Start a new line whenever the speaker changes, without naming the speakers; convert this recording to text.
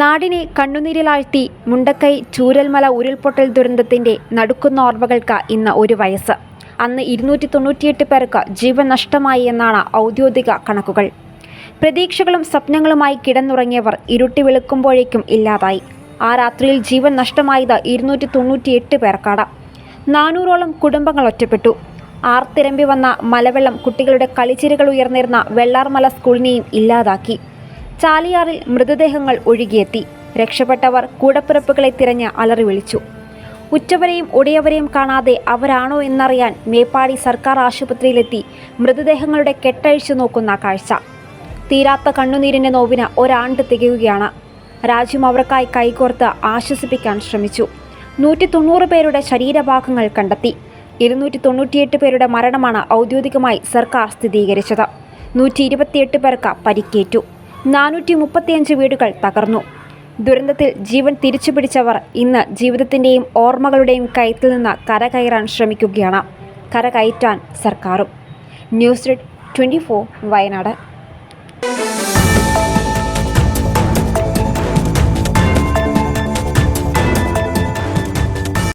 നാടിനെ കണ്ണുനീരിലാഴ്ത്തി മുണ്ടക്കൈ ചൂരൽമല ഉരുൾപൊട്ടൽ ദുരന്തത്തിന്റെ നടുക്കുന്ന ഓർമ്മകൾക്ക് ഇന്ന് ഒരു വയസ്സ്. അന്ന് ഇരുന്നൂറ്റി തൊണ്ണൂറ്റിയെട്ട് പേർക്ക് ജീവൻ നഷ്ടമായി എന്നാണ് ഔദ്യോഗിക കണക്കുകൾ. പ്രതീക്ഷകളും സ്വപ്നങ്ങളുമായി കിടന്നുറങ്ങിയവർ ഇരുട്ടി വെളുക്കുമ്പോഴേക്കും ഇല്ലാതായി. ആ രാത്രിയിൽ ജീവൻ നഷ്ടമായത് ഇരുന്നൂറ്റി തൊണ്ണൂറ്റിയെട്ട് പേർക്കാണ്. നാനൂറോളം കുടുംബങ്ങൾ ഒറ്റപ്പെട്ടു. ആർത്തിരമ്പി വന്ന മലവെള്ളം കുട്ടികളുടെ കളിച്ചിരികൾ ഉയർന്നിരുന്ന വെള്ളാർമല സ്കൂളിനെയും ഇല്ലാതാക്കി. ചാലിയാറിൽ മൃതദേഹങ്ങൾ ഒഴുകിയെത്തി. രക്ഷപ്പെട്ടവർ കൂടപ്പിറപ്പുകളെ തിരഞ്ഞ് അലറി വിളിച്ചു. ഉറ്റവരെയും ഒടിയവരെയും കാണാതെ അവരാണോ എന്നറിയാൻ മേപ്പാടി സർക്കാർ ആശുപത്രിയിലെത്തി മൃതദേഹങ്ങളുടെ കെട്ടഴിച്ചു നോക്കുന്ന കാഴ്ച. തീരാത്ത കണ്ണുനീരിന്റെ നോവിന് ഒരാണ്ട് തികയുകയാണ്. രാജ്യം അവർക്കായി കൈകോർത്ത് ആശ്വസിപ്പിക്കാൻ ശ്രമിച്ചു. നൂറ്റി തൊണ്ണൂറ് പേരുടെ ശരീരഭാഗങ്ങൾ കണ്ടെത്തി. ഇരുന്നൂറ്റി തൊണ്ണൂറ്റിയെട്ട് പേരുടെ മരണമാണ് ഔദ്യോഗികമായി സർക്കാർ സ്ഥിരീകരിച്ചത്. നൂറ്റി ഇരുപത്തിയെട്ട് പേർക്ക് പരിക്കേറ്റു. നാനൂറ്റി മുപ്പത്തിയഞ്ച് വീടുകൾ തകർന്നു. ദുരന്തത്തിൽ ജീവൻ തിരിച്ചു പിടിച്ചവർ ഇന്ന് ജീവിതത്തിന്റെയും ഓർമ്മകളുടെയും കയത്തിൽ നിന്ന് കരകയറാൻ ശ്രമിക്കുകയാണ്. കരകയറ്റാൻ സർക്കാരും. News red twenty Wayanad.